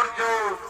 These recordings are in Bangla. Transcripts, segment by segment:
সৌন্দর্য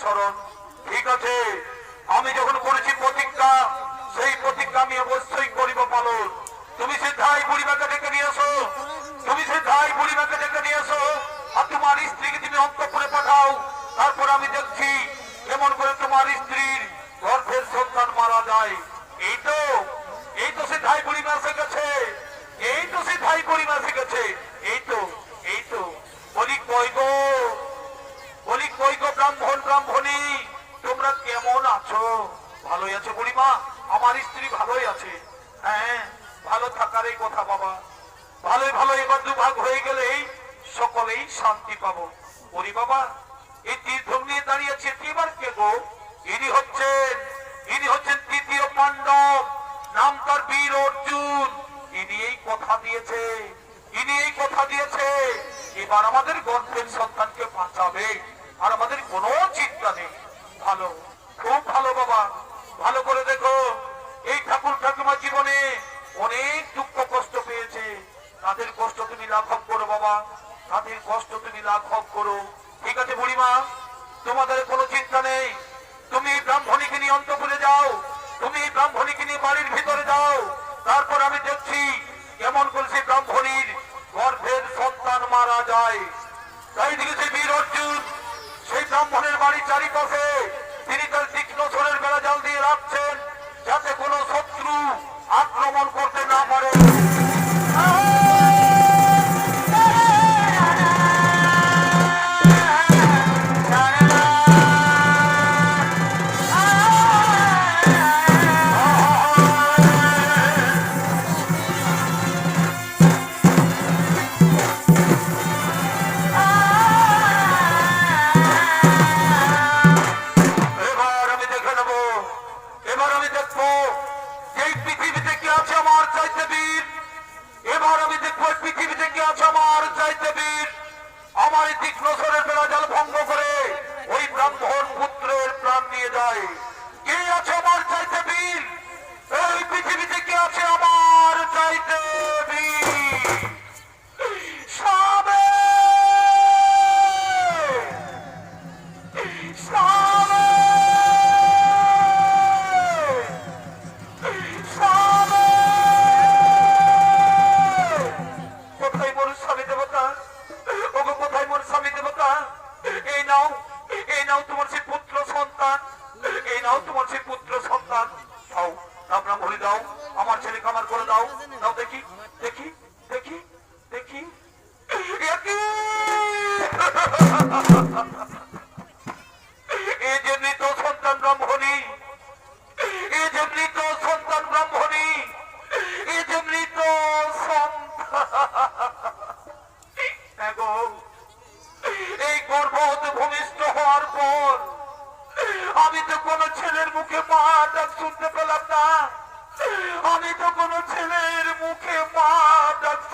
স্মরণ ঠিক আছে? হয়ে গেলেই সকলেই শান্তি পাব। ওরে বাবা, এই তীর্থ নিয়ে দাঁড়িয়েছে এবার কে গো? ইনি হচ্ছেন ইনি হচ্ছেন তৃতীয় পাণ্ডব, নাম তার বীর অর্জুন। ইনি এই কথা দিয়েছে, ইনি এই কথা দিয়েছে। এবার আমাদের গর্ভের সন্তানকে বাঁচাবে, আর আমাদের কোনো চিন্তা নেই। ভালো, খুব ভালো বাবা। ভালো করে দেখো, এই ঠাকুর ঠাকুমা জীবনে অনেক দুঃখ তাদের কষ্ট তুমি লাঘব করো বাবা। তাদের কষ্ট তুমি লাঘব করো। ঠিক আছে বুড়িমা, তোমাদের কোনো চিন্তা নেই। তুমি ব্রাহ্মণীকে নিয়ে অন্তপুরে যাও। তুমি ব্রাহ্মণীকে নিয়ে বাড়ির ভিতরে যাও। তারপর আমি দেখছি কেমন করে ব্রাহ্মণীর গর্ভের সন্তান মারা যায়। তাই দিকে বীর অর্জুন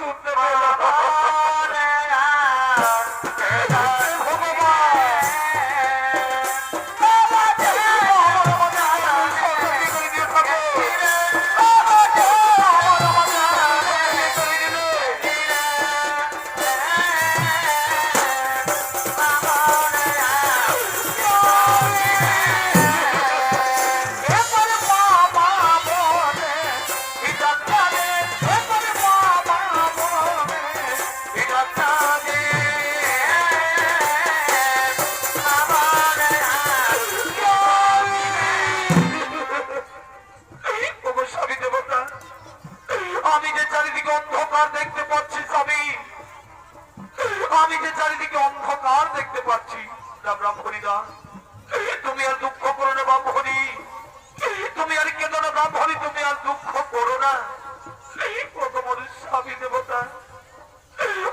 সুন্দর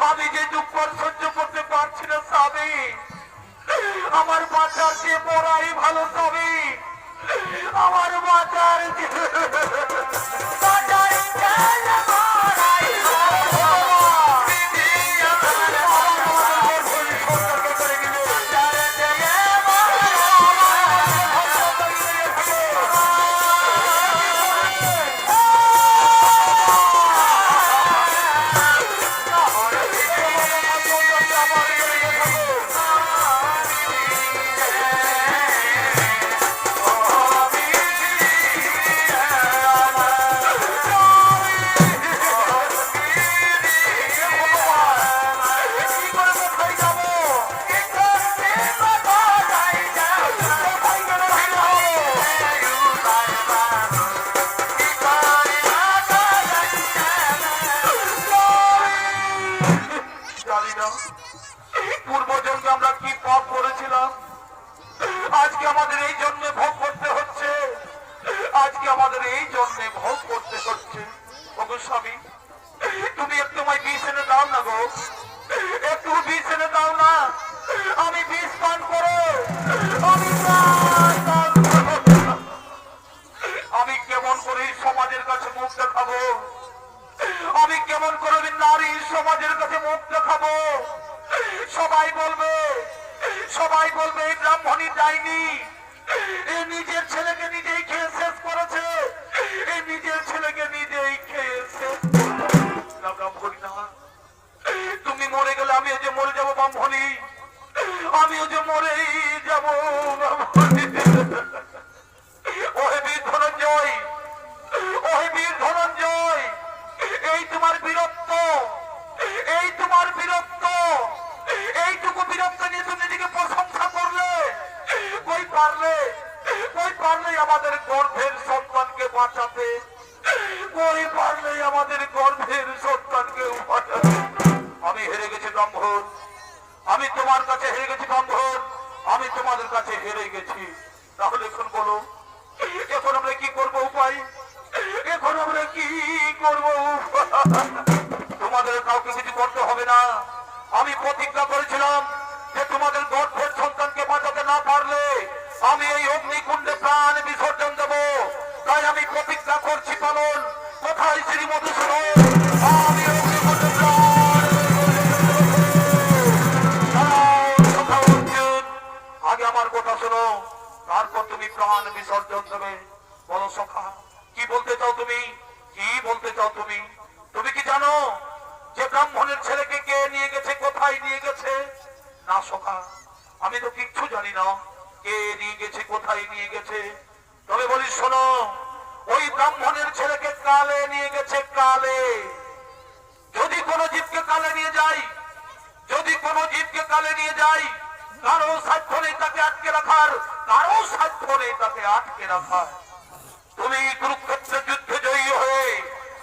আমি যে দুঃখ সহ্য করতে পারছি না, স্বামী। আমার বাঁচার যে পড়াই ভালো, স্বামী। আমার বাঁচার বাঁচার ভোগ করতে করছে। স্বামী, তুমি একটু আমায় বিষ এনে দাও না গো। একটু বিষ এনে দাও না। আমি বিষ পান করো। আমি আমি কেমন করে সমাজের কাছে মুখ দেখাবো? আমি কেমন করে নারী সমাজের কাছে মুখ দেখাবো? সবাই বলবে সবাই বলবে, এই ব্রাহ্মণী যায়নি। নিজের ছেলেকে নিজেই খেয়ে শেষ করেছে। এই নিজের ছেলেকে নিজেই খেয়ে শেষ করেছে। না ব্রাহ্মণী না। তুমি মরে গেলে আমিও যে মরে যাব ব্রাহ্মণী। আমিও যে মরেই যাব এই তোমার বীরত্ব এইটুকু বীরত্ব নিয়ে তুমি নিজেকে প্রশংসা করলে, কই পারলে কই পারলে আমাদের সন্তানকে বাঁচাতে কই পারলে আমাদের গর্ভের সন্তানকে আমি হেরে গেছি ব্রাহ্মণ। আমি তোমার কাছে হেরে গেছি ব্রাহ্মণ। আমি তোমাদের কাছে হেরে গেছি। তাহলে এখন বলো, এখন আমরা কি করব উপায়? এখন আমরা কি করব তোমাদের কাউকে কিছু করতে হবে না। আমি প্রতিজ্ঞা করেছিলাম প্রতিজ্ঞা করছি পালন কোথায় শ্রী মধুসূদন নিয়ে গেছে কালে। যদি কোনো জীবকে কালে নিয়ে যাই, যদি কোনো জীবকে কালে নিয়ে যাই, কারও সাধ্য নেই তাকে আটকে রাখার, কারও সাধ্য নেই তাকে আটকে রাখার। তুমি কুরুক্ষেত্রের যুদ্ধে জয়ী হয়ে,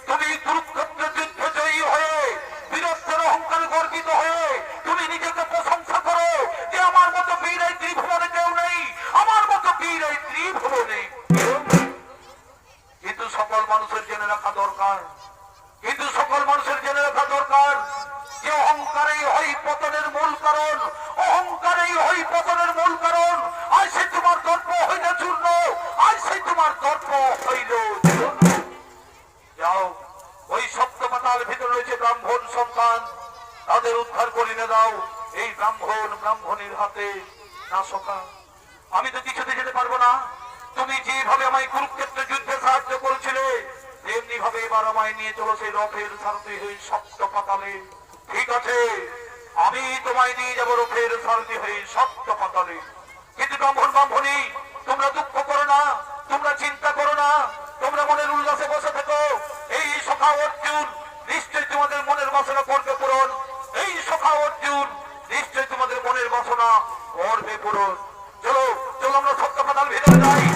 তুমি কুরুক্ষেত্রের জেনে রাখা দরকার। কিন্তু সকল মানুষের জেনে রাখা দরকার যে অহংকারেই হয় পতনের মূল কারণ। অহংকারেই হয় পতনের মূল কারণ। আজ সে তোমার দর্প হইল চূর্ণ। আজ সে তোমার দর্প হইল যাও, ওই সপ্ত পাতাল ভিতরে রয়েছে ব্রাহ্মণ সন্তান। তাদের উদ্ধার করিনে দাও। এই ব্রাহ্মণ ব্রাহ্মণের হাতে না সকা আমি তো কিছুতে যেতে পারব না। তুমি যেভাবে আমায় কুরুক্ষেত্র যুদ্ধে সাহায্য করেছিলে তেমনি ভাবে এবার আমায় নিয়ে চলো সেই রথের সারথি হয়ে সপ্ত পাতালে। ঠিক আছে, আমি তোমায় নিয়ে যাব রথের সারথি হয়ে সপ্ত পাতালে। কিন্তু ব্রাহ্মণ ব্রাহ্মণী, তোমরা দুঃখ করো না, তোমরা চিন্তা করো না, তোমরা মনের উল্লাসে বসে থেকো। এই সখা অর্জুন, নিশ্চয়ই তোমাদের মনের বাসনা করবে পূরণ। এই সখা অর্জুন, নিশ্চয়ই তোমাদের মনের বাসনা করবে পূরণ। চলো চলো আমরা সপ্ত পাতাল ভিতরে যাই।